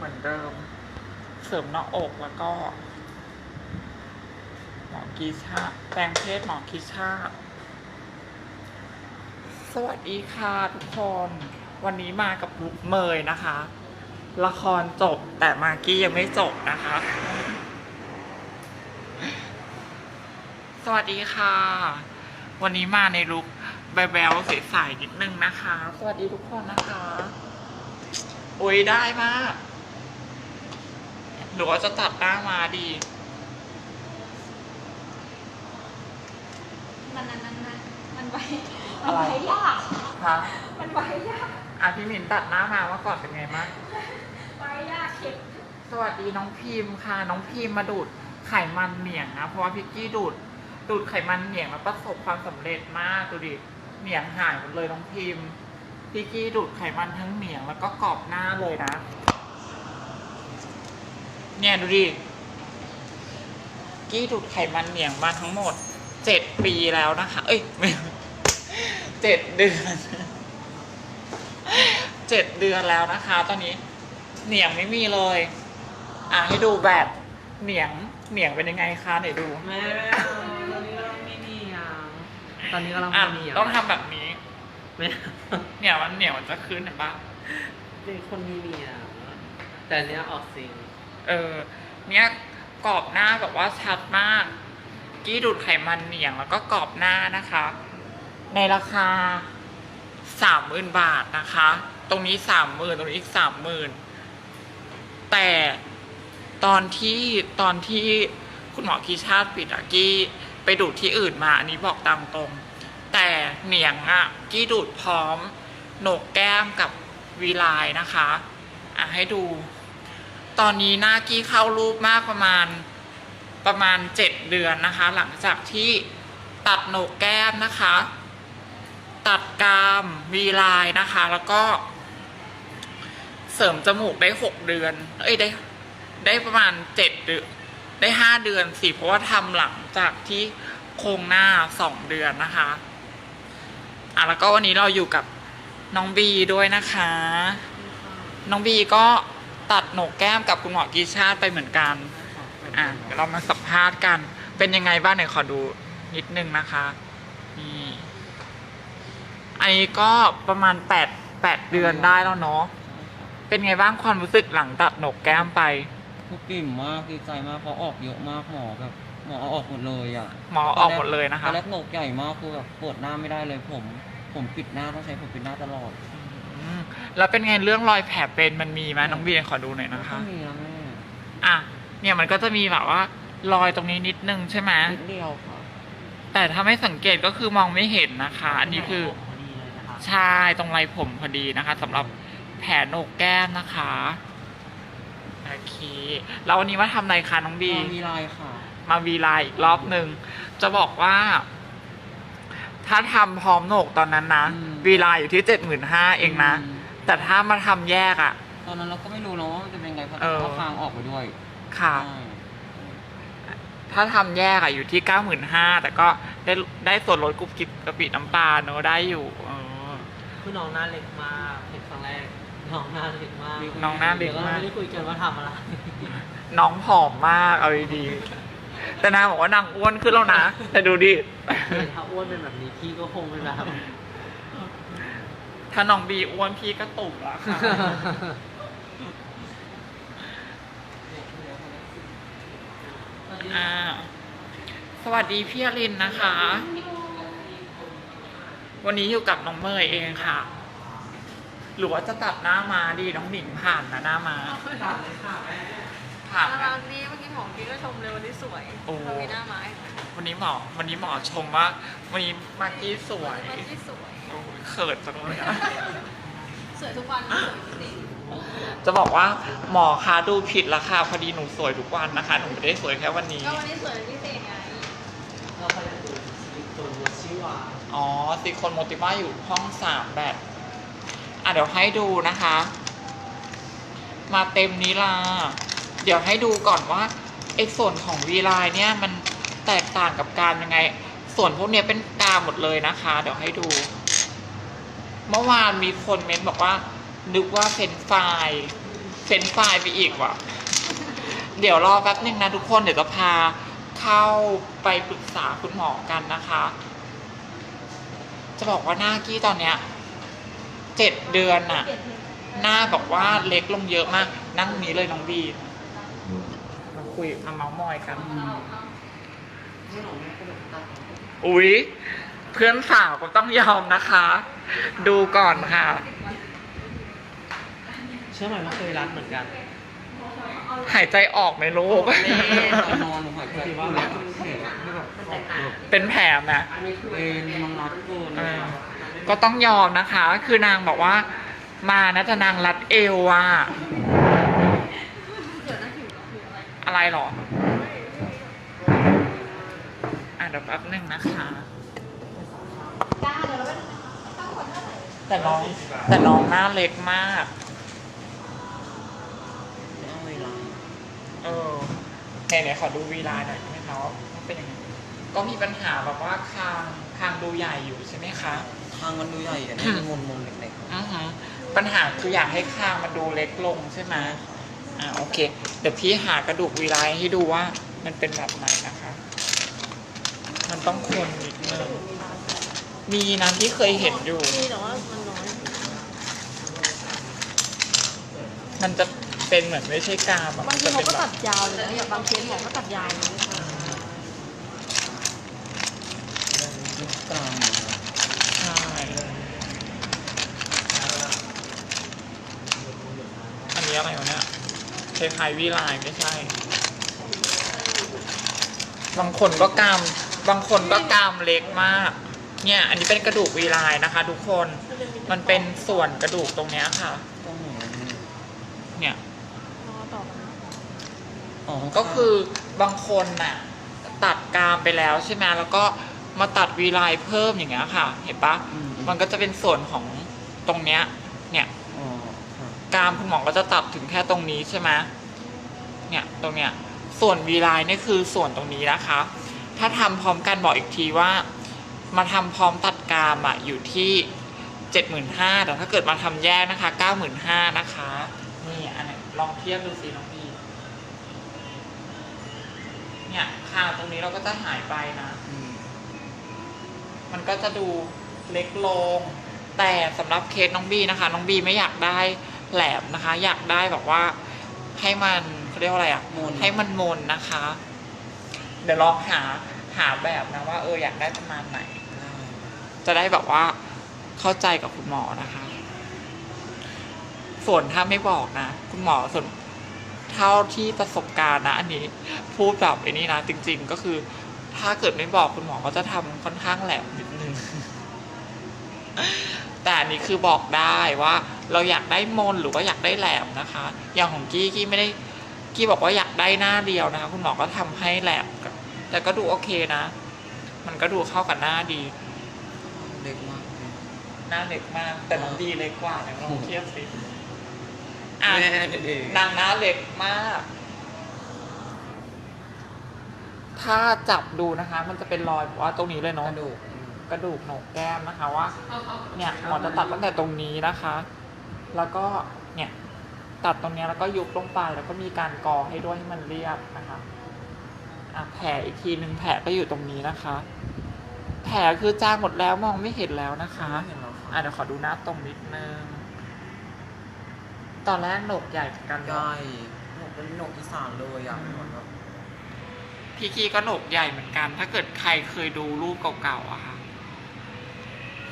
เหมือนเดิม เสริมหน้าอกแล้วก็ หมอกีชาแปลงเพศหมอกีชาสวัสดีค่ะทุกคน วันนี้มากับลุกเมยนะคะ ละครจบแต่มากี้ยังไม่จบนะคะ สวัสดีค่ะ วันนี้มาในลุกแบลๆใสๆนิดนึงนะคะ สวัสดีทุกคนนะคะ โอ้ยได้มาก รือว่าจะตัดหน้ามาดี มันนั้นนั้นนั้นมันไว้อะมันไรไว้ยาก ฮะ มันไว้ยาก อะพี่หมินตัดหน้ามาว่าก่อนเป็นไงบ้างไว้ยากเข็ดสวัสดีน้องพิมพ์ค่ะ น้องพิมพ์มาดูดไขมันเหนียงนะ เพราะว่าพิกกี้ดูดดูดไขมันเหนียงแล้วประสบความสำเร็จมากดูดิเหนียงหายหมดเลยน้องพิมพ์พิกกี้ดูดไขมันทั้งเหนียงแล้วก็กรอบหน้าเลยนะ เนี่ยดูดิ กี้ดูดไขมันเหนียงมาทั้งหมดเจ็ดปีแล้วนะคะ เอ้ยไม่เจ็ดเดือนเจ็ดเดือนแล้วนะคะ ตอนนี้ เหนียงไม่มีเลย อะให้ดูแบบเหนียงเหนียงเป็นยังไงคะไหนดูแม่ตอนนี้กำลังมีเหนียงตอนนี้กำลังอะมีเหนียงต้องทำแบบนี้แม่เนี่ยมันเหนียวมันจะขึ้นเห็นปะเป็นคนมีเหนียงแต่อันเนี้ยออกซิง เออ เนี่ยกรอบหน้าแบบว่าชัดมาก กี้ดูดไขมันเหนียงแล้วก็กรอบหน้านะคะ ในราคาสามหมื่นบาทนะคะ ตรงนี้สามหมื่นตรงนี้อีกสามหมื่นแต่ตอนที่ตอนที่คุณหมอคีชาติปิดอะกี้ไปดูดที่อื่นมาอันนี้บอกตามตรง แต่เหนียงอะกี้ดูดพร้อมโหนกแก้มกับวีไลน์นะคะอะให้ดู ตอนนี้หน้ากี้เข้ารูปมากประมาณประมาณเจ็ดเดือนนะคะ หลังจากที่ตัดโหนกแก้มนะคะ ตัดกรามวีไลน์นะคะ แล้วก็ เสริมจมูกได้หกเดือน เอ้ยได้ได้ประมาณเจ็ดเดือน ได้ห้าเดือนสิเพราะว่าทำหลังจากที่โครงหน้าสองเดือนนะคะอะแล้วก็วันนี้เราอยู่กับน้องบีด้วยนะคะ น้องบีก็ ตัดโหนกแก้มกับคุณหมอกีชาติไปเหมือนกันอะเดี๋ยวเรามาสัมภาษณ์กัน เป็นยังไงบ้างเนี่ยขอดูนิดนึงนะคะนี่อันนี้ก็ประมาณแปดแปดเดือนได้แล้วเนาะเป็นไงบ้างความรู้สึกหลังตัดโหนกแก้มไปทุกปิ่มมากดีใจมากเพราะออกเยอะมากหมอแบบหมอเอาออกหมดเลยอะหมอออกหมดเลยนะคะตอนแรกโหนกใหญ่มากคือแบบปวดหน้าไม่ได้เลยผม ผมปิดหน้าต้องใช้ผมปิดหน้าตลอดอืม แล้วเป็นไงเรื่องรอยแผลเป็นมันมีไหมน้องบีขอดูหน่อยนะคะ ไม่มีนะแม่อะเนี่ยมันก็จะมีแบบว่า รอยตรงนี้นิดนึงใช่ไหมนิดเดียวค่ะแต่ถ้าไม่สังเกตก็คือมองไม่เห็นนะคะ อันนี้คือพอดีเลยนะคะใช่ตรงไรผมพอดีนะคะสำหรับแผลโหนกแก้มนะคะโอเคแล้ววันนี้มาทำอะไรคะน้องบีพอมีลายค่ะ มาวีไลน์อีกรอบหนึ่งจะบอกว่า ถ้าทำพร้อมโหนกตอนนั้นนะ อืมวีไลน์อยู่ที่เจ็ดหมื่นห้าเองนะม แต่ถ้ามาทำแยกอะ่ะ ตอนนั้นเราก็ไม่รู้เนอะว่ามันจะเป็นไงเพราะเออเอาคางออกไปด้วยค่ะ ใช่ถ้าทำแยกอะ่ะอยู่ที่เก้าหมื่นห้าแต่ก็ได้ได้ส่วนลดกรุบกริบกระปิน้ำปลาเนอะได้อยู่เออ คือน้องหน้าเล็กมากเห็นครั้งแรกน้องหน้าเล็กมากน้องหน้าเล็กดี๋ยวมากไม่ได้คุยกันว่าทำอะไร น้องผอมมากเอาดีๆแต่นางบอกว่านางอ้วนขึ้นแล้วนะ แต่ดูดิ ถ้าอ้วนเป็นแบบนี้พี่ก็คงเป็นแบบ ถ้าน้องบีอ้วนพี่ก็ตุ่มแล้วค่ะ อ่า สวัสดีพี่อรินนะคะ วันนี้อยู่กับน้องเมยเองค่ะ หรือว่าจะตัดหน้ามาดีน้องหนิงผ่านนะหน้ามาผ่านน่าไหม รักดีเมื่อกี้หมอกี้ก็ชมเลยวันนี้สวยโอ้เรามีหน้าไม้วันนี้หมอ วันนี้หมอชมว่าวันนี้มากกี้สวยมันที่สวยโอ้ย เขินจังเลยอะสวยทุกวันสวยจริงจะบอกว่าหมอคะดูผิดละค่ะพอดีหนูสวยทุกวันนะคะ หนูไม่ได้สวยแค่วันนี้ ก็วันนี้สวยเป็นพิเศษไงเราไปดูตัววัวชื่อว่าอ๋อซิคนโมติมาอยู่ห้องสามแบบอะเดี๋ยวให้ดูนะคะ มาเต็มนี้ละเดี๋ยวให้ดูก่อนว่าไอ้ส่วนของวีไลน์เนี่ยมันแตกต่างกับการยังไง ส่วนพวกเนี้ยเป็นกาหมดเลยนะคะ เดี๋ยวให้ดู เมื่อวานมีคนเม้นบอกว่า นึกว่าเฟรนช์ฟรายฟรนช์ฟรายไปอีกว่ะ เดี๋ยวรอแป๊บนึงนะทุกคนเดี๋ยวจะพาเข้าไปปรึกษาคุณหมอกันนะคะ จะบอกว่าหน้ากี้ตอนเนี้ยเจ็ดเดือนอะหน้าบอกว่าเล็กลงเยอะมาก นั่งตรงนี้เลยน้องบีมาคุยมาเมาส์มอยกัน อุ๊ย เพื่อนสาวก็ต้องยอมนะคะ ดูก่อนค่ะ เชื่อไหมว่าเคยรัดเหมือนกันหายใจออกไหมลูกแม่ตอนนอนหนูหายใจว่าแบบแผลที่แบบออกแบบเป็นแผลไหมเอ็นมันรัดเกินเออก็ต้องยอมนะคะ คือนางบอกว่า มานะแต่นางรัดเอวอะอะไรหรอ อะเดี๋ยวแป๊บนึงนะคะ แต่น้อง แต่น้องหน้าเล็กมากไม่เอาเวลาเออไหนไหนขอดูวีไลน์หน่อยได้ไหมคะว่ามันเป็นยังไงก็มีปัญหาแบบว่าคางคางดูใหญ่อยู่ใช่ไหมคะทางมันดูใหญ่อันนี้มันมนมนๆเล็กอือฮึปัญหาคืออยากให้คางมันดูเล็กลงใช่ไหมอ่าโอเค เดี๋ยวพี่หากระดูกวีไลน์ให้ดูว่ามันเป็นแบบไหนนะคะ มันต้องคนนิดนึง มีนะที่เคยเห็นอยู่ มีแต่ว่ามันน้อยมันจะเป็นเหมือนไม่ใช่กรามอะบามังนทีจะเขาเป็นก็แบตับดยาวเลยนะอย่างบางเคสหมอก็ตัดยาวเลยๆลูกกลางอยู่นะใช่อันนี้อะไรวะเนี่ยคล้ายๆวีไลน์ไม่ใช่ บางคนก็กราม บางคนก็กรามเล็กมาก เนี่ยอันนี้เป็นกระดูกวีไลน์นะคะ ทุกคน มันเป็นส่วนกระดูกตรงเนี้ยค่ะต้องหนูเนี่ยรอต่ออ๋อก็คือบางคนน่ะ ตัดกรามไปแล้วใช่ไหมแล้วก็มาตัดวีไลน์เพิ่มอย่างเงี้ยค่ะ เห็นปะอืมันก็จะเป็นส่วนของตรงเนี้ย เนี่ย อ๋อค่ะกรามคุณหมอก็จะตัดถึงแค่ตรงนี้ใช่ไหมเนี่ยตรงเนี้ย ส่วนวีไลน์นี่คือส่วนตรงนี้นะคะ ถ้าทำพร้อมกันบอกอีกทีว่า มาทำพร้อมตัดกรามอะอยู่ที่เจ็ดหมื่นห้าแต่ถ้าเกิดมาทำแยกนะคะเก้าหมื่นห้านะคะ นี่อันไหนลองเทียบดูสิน้องพีเนี่ยคางตรงนี้เราก็จะหายไปนะอืมมันก็จะดูเล็กลง แต่สำหรับเคสน้องบีนะคะ น้องบีไม่อยากได้แหลมนะคะ อยากได้แบบว่าให้มันเขาเรียกว่าอะไรอะมนให้มันมนนะคะ เดี๋ยวลองหาหาแบบนะว่าเอออยากได้ประมาณไหนได้ จะได้แบบว่าเข้าใจกับคุณหมอนะคะส่วนถ้าไม่บอกนะ คุณหมอส่วนเท่าที่ประสบการณ์นะ อันนี้พูดแบบไอ้นี้นะ จริง ๆ ก็คือ ถ้าเกิดไม่บอกคุณหมอก็จะทำค่อนข้างแหลมนิดนึงแต่อันนี้คือบอกได้ว่า เราอยากได้มนหรือว่าอยากได้แหลมนะคะ อย่างของกี้กี้ไม่ได้กี้บอกว่าอยากได้หน้าเดียวนะคะ คุณหมอก็ทำให้แหลมแต่ก็ดูโอเคนะ มันก็ดูเข้ากับหน้าดี เล็กมากเลย หน้าเล็กมาก แต่น้องดีเล็กกว่าเนี่ยลองเทียบสิอะแม่เด็ก นางหน้าเล็กมาก ถ้าจับดูนะคะ มันจะเป็นรอยแบบว่าตรงนี้เลยกเนาะระดูกอืมกระดูกโหนกแก้มนะคะว่า เนี่ยหมอจะตัดตั้งแต่ตรงนี้นะคะ แล้วก็เนี่ย ตัดตรงเนี้ยแล้วก็ยุบลงไปแล้วก็มีการกอให้ด้วยให้มันเรียบนะคะอะแผลอีกทีหนึ่งแผลก็อยู่ตรงนี้นะคะ แผลคือจางหมดแล้วมองไม่เห็นแล้วนะคะ เห็นแล้วค่ะ อะเดี๋ยวขอดูหน้าตรงนิดนึง ตอนแรกโหนกใหญ่เหมือนกันใหเนาะญ่หนูเป็นหนกอีสานเลยอะเหมือนแบบพี่กี้ก็โหนกใหญ่เหมือนกัน ถ้าเกิดใครเคยดูรูปเก่าๆอะค่ะ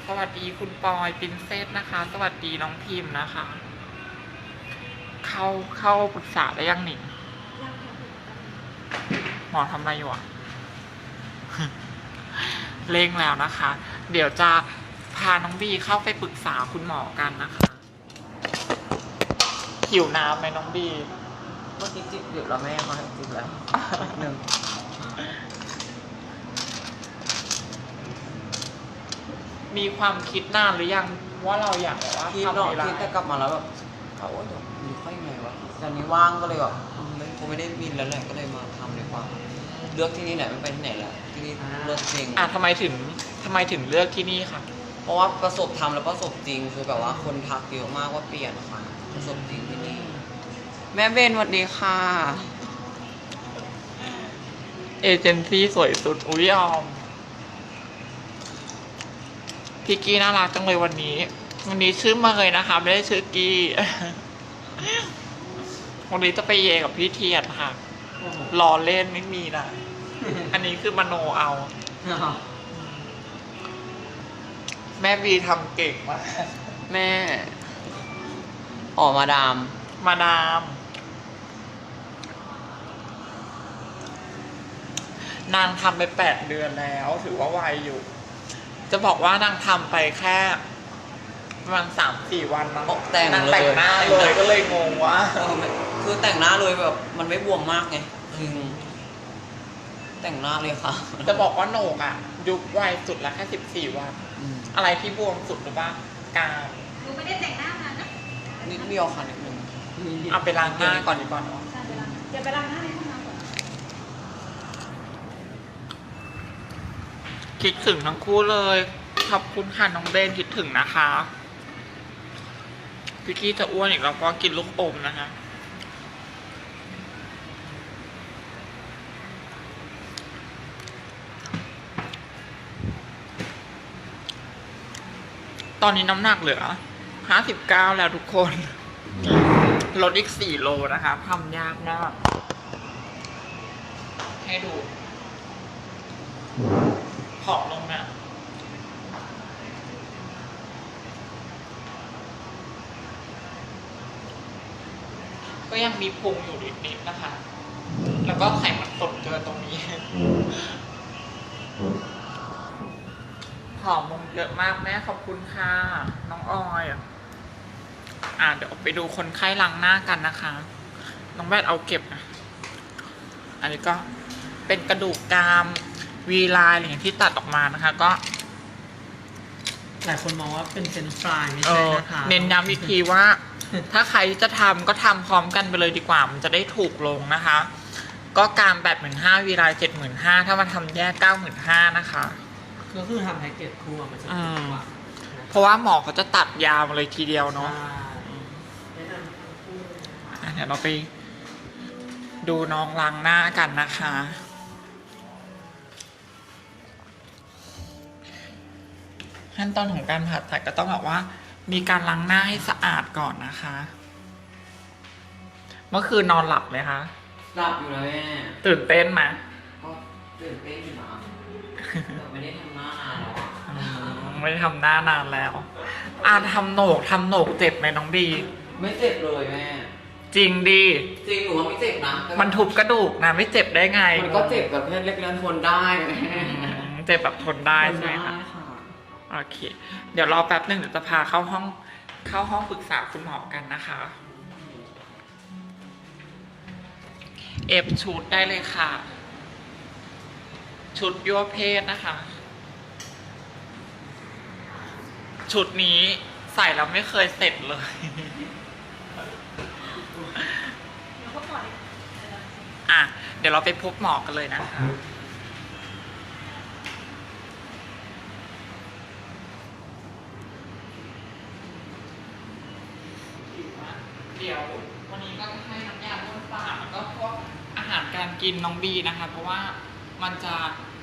สวัสดีคุณปอยปรินเซสนะคะ สวัสดีน้องพิมพ์นะคะ เข้าเข้าปรึกษาได้ยังหนิงหมอทำอะไรอยู่อะ เร่งแล้วนะคะ เดี๋ยวจะ พาน้องบีเข้าไปปรึกษาคุณหมอกันนะคะหิวน้ำไหมน้องบี เมื่อกี้จิบเดี๋ยวแล้วแม่มาจิบแล้วนิดนึงมีความคิดนานหรือยังว่าเราอยากแบบว่าคิดทำเนาะเวลาคิดแต่กลับมาแล้วแบบเอาว่าเดี๋ยวมีค่อยไงวะตอนนี้ว่างก็เลยแบบอืมไม่คงไม่ได้บินแล้วแหละก็เลยมาทำดีกว่า เลือกที่นี่ไหนไม่ไปที่ไหนแล้วที่นี่เลือกจริงอะทำไมถึงทำไมถึงเลือกที่นี่คะเพ ราะว่าประสบทำแล้วประสบจริงคือแบบว่าคนทักเยอะมากว่าเปลี่ยนค่ะ ประสบจริงที่นี่ แม่เบนสวัสดีค่ะ เอเจนซี่สวยสุด อุ้ยออมพี่กี้น่ารักจังเลยวันนี้ วันนี้ชื่อมาเลยนะคะ ไม่ได้ชื่อกี้ วันนี้จะไปเยกับพี่เทียนค่ะรอเล่นไม่มีนะ อันนี้คือมโนเอา แม่บีทำเก่งมาก แม่อ๋อมาดาม มาดาม นางทำไปแปดเดือนแล้ว ถือว่าไวอยู่ จะบอกว่านางทำไปแค่ประมาณสามสี่วันมั้งแต่งนางเลยแต่งหน้าเลย ก็เลยงงว่า เออมันคือแต่งหน้าเลยแบบ มันไม่บวมมากไงอืมแต่งหน้าเลยค่ะ จะบอกว่าโหนกอะ ยุบไวสุดละแค่สิบสี่วัน อืมอะไรที่บวมสุดหรือปะกรามหนูไม่ได้แต่งหน้านานนะนิดเดียวค่ะนิดนึงเอาไปล้างหน้าก่อนดีกว่าเนอะใช่เวลาเดี๋ยวไปล้างหน้าในห้องน้ำก่อนคิดถึงทั้งคู่เลย ขอบคุณค่ะน้องเบนคิดถึงนะคะ พี่กี้จะอ้วนอีกแล้วเพราะกินลูกอมนะคะ ตอนนี้น้ำหนักเหลือ59แล้วทุกคน ลดอีก4โลนะคะทำยากมากให้ดูผอมลงเนี่ยก็ยังมีพุงอยู่นิดๆนะคะ แล้วก็ไขมันสดเกินตรงนี้ อมลงเยอะมากแม่ขอบคุณค่ะ น้องออยอะอ่าเดี๋ยวไปดูคนไข้ล้างหน้ากันนะคะ น้องแบทเอาเก็บนะอันนี้ก็เป็นกระดูกกรามวีไลน์อะไรอย่างที่ตัดออกมานะคะ ก็หลายคนมองว่าเป็นเฟรนช์ฟรายไม่เอใช่อนะคะเน้นย้ำอีกทีว่า ถ้าใครจะทำก็ทำพร้อมกันไปเลยดีกว่า มันจะได้ถูกลงนะคะ ก็กรามแปดหมื่นห้าวีไลน์เจ็ดหมื่นห้าถ้ามาทำแยกเก้าหมื่นห้านะคะ ก็คือทำแพ็กเกจคู่อะมันจะถูกกว่าเพราะว่าหมอเขาจะตัดยาวมาเลยทีเดียวเนาะใช่แนะนำทั้งคู่เลยอะเดี๋ยวเราไปดูน้องล้างหน้ากันนะคะ ขั้นตอนของการผ่าตัดก็ต้องแบบว่า มีการล้างหน้าให้สะอาดก่อนนะคะ เมื่อคืนนอนหลับไหมคะ หลับอยู่แล้วแม่ตื่นเต้นไหมก็ตื่นเต้นอยู่นะแต่ ไม่ได้ทำหน้านานแล้วอะอืมไม่ได้ทำหน้านานแล้ว อ่าทำโหนกทำโหนกเจ็บไหมน้องบี ไม่เจ็บเลยแม่ จริงดี จริงหนูว่าไม่เจ็บนะแต่มันทุบกระดูกนะไม่เจ็บได้ไงมันก็เจ็บแบบแค่เล็กน้อยทนได้แม่อืมเจ็บแบบทนได้ใช่ไหมคะทนด้ค่ะ โอเค เดี๋ยวรอแป๊บหนึ่งเดี๋ยวจะพาเข้าห้องเข้าห้องปรึกษาคุณหมอกันนะคะ เอฟชุดได้เลยค่ะ ชุดยั่วเพศนะคะ ชุดนี้ใส่แล้วไม่เคยเสร็จเลยเดี๋ยวเขาปล่อยอะ เดี๋ยวเราไปพบหมอกันเลยนะคะเดี๋ยววันนี้ก็จะให้น้ำยาล้วนปากแล้วก็พวกอาหารการกินน้องบีนะคะ เพราะว่ามันจะ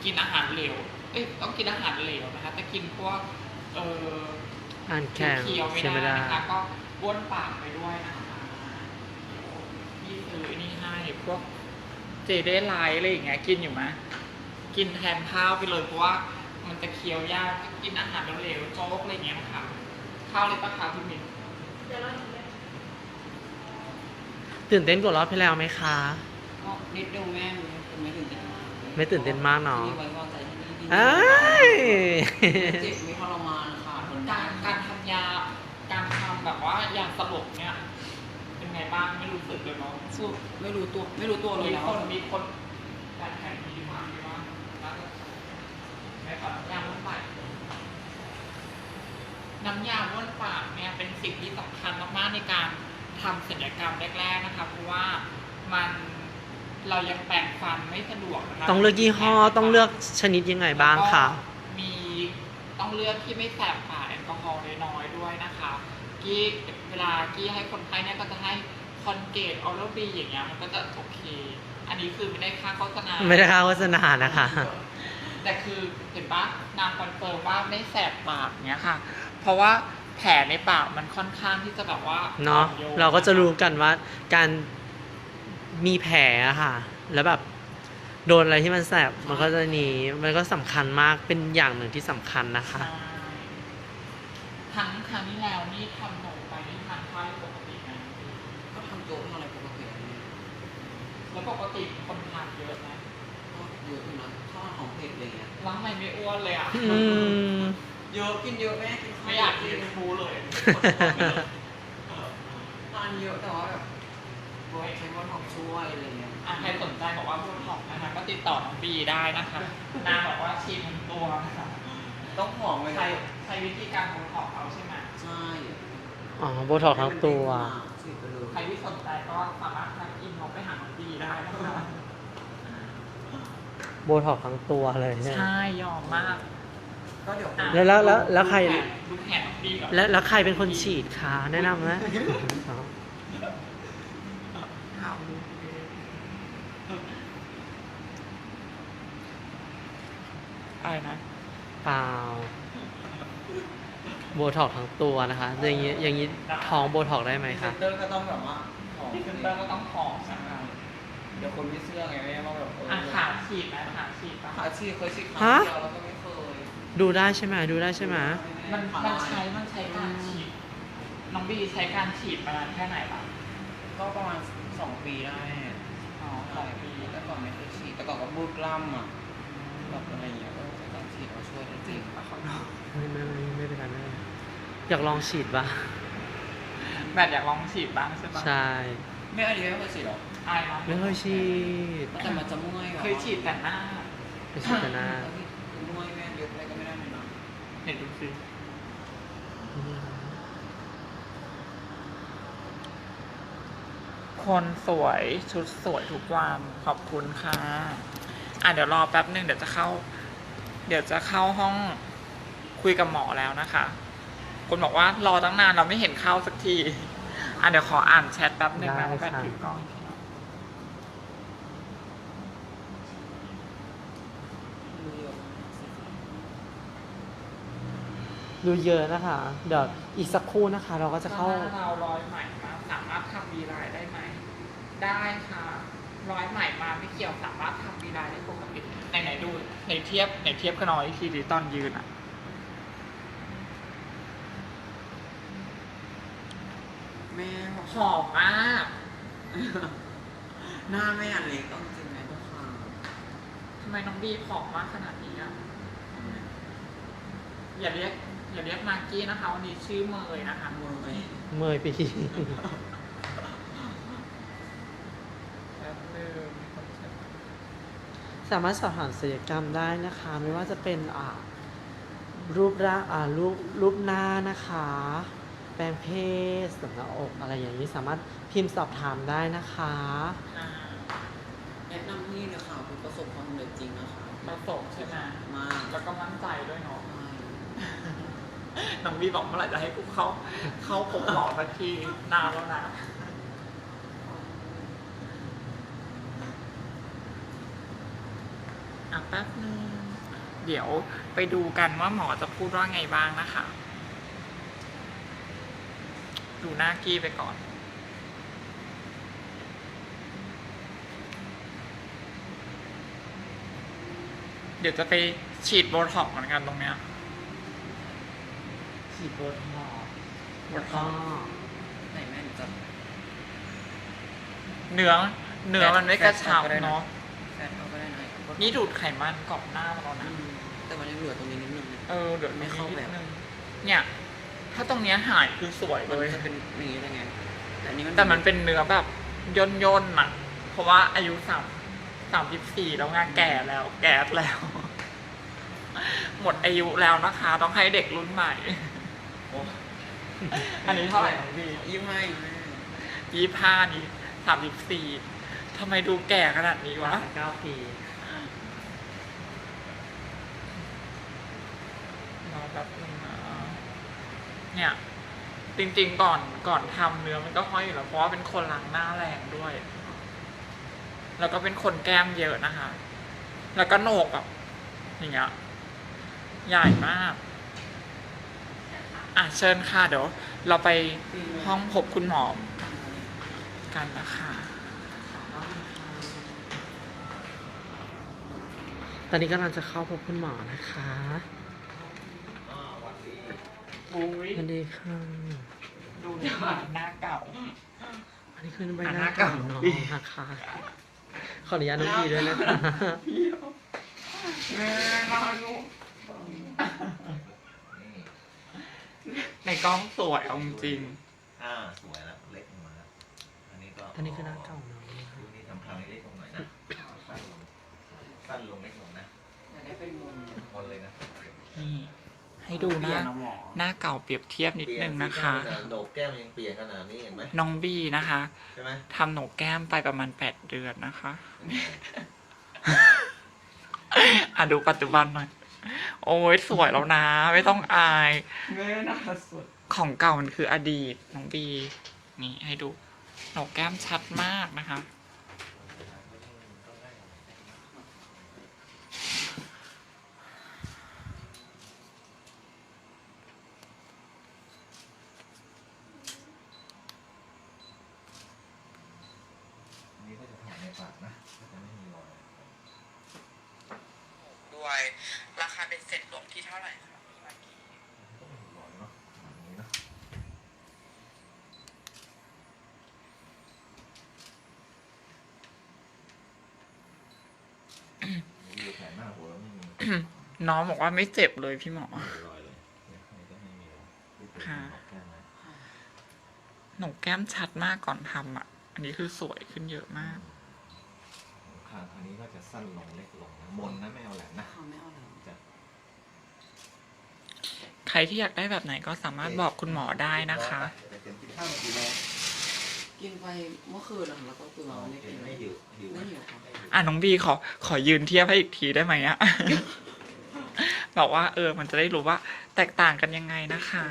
กินอาหารเหลว เอ้ยต้องกินอาหารเหลวนะคะจะกินพวกเอออ่านแข็งเคี้ยวไม่ใช่ไม่ได้ได้นะคะก็บ้วนปากไปด้วยนะคะพี่ซื้อไอ้นี่ให้พวกเจเดไลท์อะไรอย่างเงี้ยกินอยู่ไหมกินแทนข้าวไปเลยเพราะว่ามันจะเคี้ยวยากกินอาหารเหลวๆโจ๊กอะไรอย่างเงี้ยนะคะข้าวเลยปะคะพี่มิ้น เดี๋ยวเราอย่างเงี้ยตื่นเต้นกว่ารอบที่แล้วไหมคะ ก็นิดเดียวแม่มันไม่ตื่นเต้นมาก ไม่ตื่นเต้นมากเนอะที่ไว้วางใจที่นี่ดีเอ้ย เจ็บไม่ทรมานค่ะทนได้การการทำยา การทำแบบว่ายาสลบเนี่ย เป็นไงบ้างไม่รู้สึกเลยเนาะสู้ไม่รู้ตัวไม่รู้ตัวเลยมีแล้วคนมีคนการแข่งมีความที่ว่าน่าจะไม่ปรับยาล้วนปากน้ำยาล้วนปากเนี่ยเป็นสิ่งที่สำคัญมากๆในการทำศัลยกรรมแรก ๆนะคะเพราะว่ามัน เรายังแปรงฟันไม่สะดวกนะคะต้องเลือกยี่ห้อต้องเลือกชนิดยังไงบ้างคะแล้วก็มีต้องเลือกที่ไม่แสบปากแอลกอฮอล์น้อยๆด้วยนะคะกี้เวลากี้ให้คนไข้เนี่ยก็จะให้คคอนเกตออโรบีอย่างเงี้ยมันก็จะโอเค อันนี้คือไม่ได้ค่าโฆษณาไม่ได้ค่าโฆษณานะคะ แต่คือเห็นปะนางคอนเฟิร์มว่าไม่แสบปากเนี้ยค่ะ เพราะว่าแผลในปากมันค่อนข้างที่จะแบบว่าเนาะอ่อโยเราก็จะรู้กันว่าการ มีแผลอะค่ะ แล้วแบบโดนอะไรที่มันแสบมันก็จะหนีมันก็สำคัญมากเป็นอย่างหนึ่งที่สำคัญนะคะใช่ครั้งครั้งที่แล้วนี่ทำหนูไปนี่ทานข้าวได้ปกติไหมก็ทำตัวเป็นอะไรปกติเนี่ยแล้วปกติคนทานเยอะไหมก็เยอะอยู่นะข้าวของเผ็ดอะไรเงี้ยแล้วทำไมไม่อ้วนเลยอะ อืม เยอะกินเยอะแม่กินข้าวไม่อยากกินฟูเลย ทานเยอะแต่ว่าแบบ บวใช้บนของช่วยอะไรเงี้ย อะใครสนใจบอกว่าพูดหอกนะคะ ก็ติดต่อน้องบีได้นะคะนางบอกว่าชิมตัวนะคะต้องหอมเลยใช้ใช้วิธีการของหอกเขาใช่ไหมใช่อ๋อโบท็อกซ์ทั้งตัว ฉีดไปเลยใครที่สนใจก็สามารถทักอินบ็อกซ์ไปหาน้องบีได้นะคะโบท็อกซ์ทั้งตัวเลยใช่ไหม ใช่ยอมมากก็เดี๋ยวอะแล้วแล้วแล้วแล้วใคร ดูแขนน้องบีก่อน แล้วแล้วใครเป็นคนฉีดคะแนะนำไหม อ๋ออะไรนะเปล่าโบท็อกซ์ทั้งตัวนะคะ อย่างนี้อย่างนี้ท้องโบท็อกซ์ได้ไหมพรีเซคะนเตอร์ก็ต้องแบบว่าหอมที่ขึ้นเตอร์ก็ต้องหอมนะคะเดี๋ยวคนไม่เชื่อไงแม่ว่าแบบเอออะขาฉีดไหมขาฉีดปะขาฉีดเคยฉีดครั้งฮะเดียวแล้วก็ไม่เคยดูได้ใช่ไหมดูได้ใช่ไหมมันมันใช้มันใช้การฉีดน้องบีใช้การฉีดมานานแค่ไหนล่ะก็ประมาณสองปีได้อ๋อสองปีแต่ก่อนไม่เคยฉีดแต่ก่อนก็บูดกล้ำอะแบบอะไรอย่างเงี้ยก็ใช้การ ฉีดมาช่วยได้จริงไม่ไม่ไม่ไม่เป็นไรไม่เป็นไรอยากลองฉีดบ้างแบบอยากลองฉีดบ้างใช่ปะใช่ไม่อันนี้ไม่เคยฉีดหรออายมั้ยไม่เคยฉีดแต่มันจะเมื่อยแบบเคยฉีดแต่หน้าไม่ฉีดแต่หน้าเมื่อยแม่ยกอะไรก็ไม่ได้เลยนะเห็นดูสิคนสวยชุดสวยทุกวันขอบคุณค่ะ อะเดี๋ยวรอแป๊บหนึ่งเดี๋ยวจะเข้า เดี๋ยวจะเข้าห้องคุยกับหมอแล้วนะคะ คนบอกว่ารอตั้งนานเราไม่เห็นเข้าสักทีอะเดี๋ยวขออ่านแชทแป๊บหนึ่งนะได้แป๊บค่ะถือก่อนดูเยอะนะคะ เดี๋ยวอีกสักครู่นะคะ เราก็จะเข้าถ้หน้เราร้อยใหม่มาสามารถทำวีไลน์ได้ไหม ได้ค่ะ ร้อยใหม่มาไม่เกี่ยวสามารถทำวีไลน์ได้ปกติไห นไหนๆดูไหนเทียบไหนเทียบกันหน่อยอีกทีดิตอนยืนอะแม่บอกหอมมากหน้าแม่อันเล็กต้องจริงไหมต้องค่ะทำไมน้องบีผอมมากขนาดนี้อะอย่าเรียกอย่าเรียกมากกี้นะคะวันนี้ชื่อเมยนะคะมือไหมเมยปีแป๊บนึง สามารถสอบถามศัลยกรรมได้นะคะ ไม่ว่าจะเป็นอ่ารูปร่างอ่ารูปรูปหน้านะคะ แปลงเพศเสริมหน้าอกอะไรอย่างนี้สามารถพิมพ์สอบถามได้นะคะ อ่าแนะนำที่เลยค่ะคุณประสบความสำเร็จจริงนะคะประสบใช่ไหมมากแล้วก็มั่นใจด้วยเนาะใช่น้องบีบอกเมื่อไหร่จะให้กูเข้า เข้าผมหมอสักทีนานแล้วนะอะแป๊บนึง เดี๋ยวไปดูกันว่าหมอจะพูดว่าไงบ้างนะคะ ดูหน้ากี้ไปก่อนเดี๋ยวจะไปฉีดโบท็อกซ์เหมือนกันตรงเนี้ย ฉีดโบท็อกซ์โบแล้วท็ก็อกซ์ไหนแม่หนูจะเนื้อเนื้อมันไม่กระชับแฟตก็ได้นะเนาะแฟนเอาก็ได้นะนี่ดูดไขมันกรอบหน้ามาแล้วอืนะม แต่มันยังเหลือตรงนี้นิดนึงนะ เออเดี๋ยวไม่เข้าแบบ นิดนึงเนี่ย ถ้าตรงเนี้ยหายคือสวยมันเลยจะเป็นอย่างนี้ได้ไง แต่อันนี้มันแต่มันเป็นเนื้อแบบย่นย่นๆอะเพราะว่าอายุสามสามสิบสี่แล้วงานแก่แล้ว แก่แล้ว หมดอายุแล้วนะคะ ต้องให้เด็กรุ่นใหม่ โอ้อันนี้เท่าไหร่ของพี่ยิ้มให้แม่ยี่ห้านี่สามสิบสี่ทำไมดูแก่ขนาดนี้วะ เก้าปี รอ แป๊บนึงนะเนี่ย จริงๆก่อนก่อนทำเนื้อมันก็ห้อยอยู่แล้วเพราะว่าเป็นคนล้างหน้าแรงด้วย แล้วก็เป็นคนแก้มเยอะนะคะ แล้วก็โหนกแบบอย่างเงี้ยใหญ่มาก อะเชิญค่ะเดี๋ยวเราไปห้องพบคุณหมอกันนะคะตอนนี้กำลังจะเข้าพบคุณหมอนะคะ อุ้ยสวัสดีค่ะดูหน้าเก่า อันนี้คือใบหอะหน้าน้าเก่าเก่าน้องนะคะขออนุญาตน้องพีด้วยนะคะแม่มาลูกในกล้องสวยเอาจริง อ่าสวยแล้วเล็กลงมาแล้วอันนี้ก็อันนี้คือหน้าเก่าน้องนะคะดูนี่ทำคราวนี้เล็กลงหน่อยนะสั้นลงสั้นลงเล็กลงนะอยากได้เป็นมุมคนเลยนะนี่ ให้ดูหน้าน้องหมอหน้าเก่าเปรียบเทียบนิดนึงนะคะเปลี่ยนสิโหนกแก้มยังเปลี่ยนขนาดนี้เห็นไหมน้องบีนะคะใช่ไหมทำโหนกแก้มไปประมาณแปดเดือนนะคะอะดูปัจจุบันหน่อยโอ้ยสวยแล้วนะ ไม่ต้องอายแม่น่าสุดของเก่ามันคืออดีตน้องบีนี่ให้ดูโหนกแก้มชัดมากนะคะ อันนี้ก็จะถ่ายในปากนะก็จะไม่มีรอย ด้วย รา คาเป็นเซ็ตรวมที่เท่าไหร่ครับพี่มากกี้ก็ไม่มีรอยเนาะแบบนี้เนาะดูแขนหน้าหัวแล้วไม่มีน้องบอกว่าไม่เจ็บเลยพี่หมอไม่มีรอยเลยเนี่ยอันนี้ก็ไม่มีรอยดูเป็นค่ะแก้มนะหนกแก้มชัดมากก่อนทำอะ อันนี้คือสวยขึ้นเยอะมากคางคราวนี้ก็จะสั้นลงเล็กลงนะมนนะไม่เอาแหลมนะเขาไม่เอาแล้วจะใค รที่อยากได้แบบไหนก็สามารถบอกคุณหมอได้นะคะจะเป็นกินข้าวมากี่โมงกินไปเมื่อคืนนะคะแล้วก็ตื่นมาไม่ได้กินไม่หิวหิวไม่หิวค่ะอะน้องบีขอขอยืนเทียบให้อีกทีได้ไหมอะ บอกว่าเออมันจะได้รู้ว่าแตกต่างกันยังไงนะคะ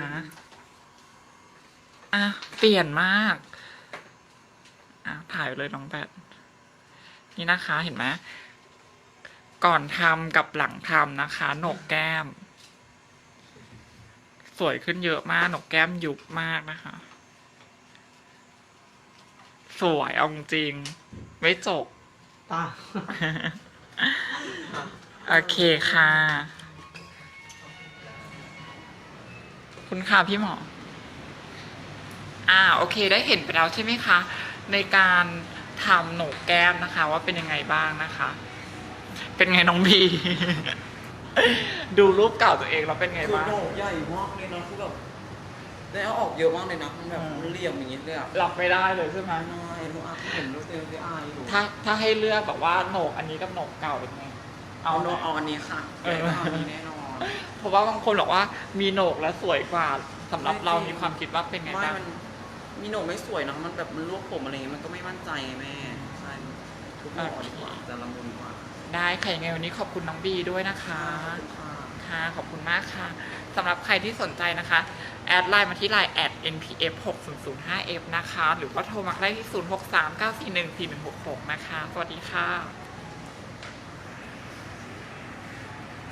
อะเปลี่ยนมากอะถ่ายเลยน้องแบทนี่นะคะเห็นไหมก่อนทำกับหลังทำนะคะโหนกแก้ม สวยขึ้นเยอะมากโหนกแก้มยุบมากนะคะ สวยเอาจริง ไม่จบ ตาโอเคค่ะ คุณค่ะพี่หมอ อ่า โอเค ได้เห็นไปแล้วใช่ไหมคะ ในการทำโหนกแก้มนะคะ ว่าเป็นยังไงบ้างนะคะ เป็นไงน้องบี ดูรูปเก่าตัวเองแล้วเป็นไงคือบ้าง โหนกใหญ่มากเลยนะคือแบบได้เอาออกเยอะมากเลยนะมันแบบมันเหลี่ยมอย่างนี้เลยอะหลับไม่ได้เลยใช่ไหมนายรู้อะเห็นรู้เต็มที่อายอยู่ถ้าถ้าให้เลือกแบบว่าโหนกอันนี้กับโหนกเก่าเป็นไง เอาเอาโนโหนกเอาอันนี้ค่ะเออเอาอันนี้แน่นอน เพราะว่าบางคนบอกว่ามีโหนกแล้วสวยกว่าสำหรับเรามีความคิดว่าเป็นไงไม่บ้าง มันมีโหนกไม่สวยนะมันแบบมันลวกผมอะไรอย่างเงี้ยมันก็ไม่มั่นใจไงแม่ใช่ทุกหมอดีกว่าจะละมุนกว่า ได้ค่ะยังไงวันนี้ขอบคุณน้องบีด้วยนะคะค่ะค่ะ ขอบคุณมากค่ะสำหรับใครที่สนใจนะคะ แอดไลน์มาที่ไลน์แอด npf 6 0 0 5 f นะคะ หรือว่าโทรมาได้ที่ 0 6 3 9 4 1 4 1 6 6 นะคะ สวัสดีค่ะ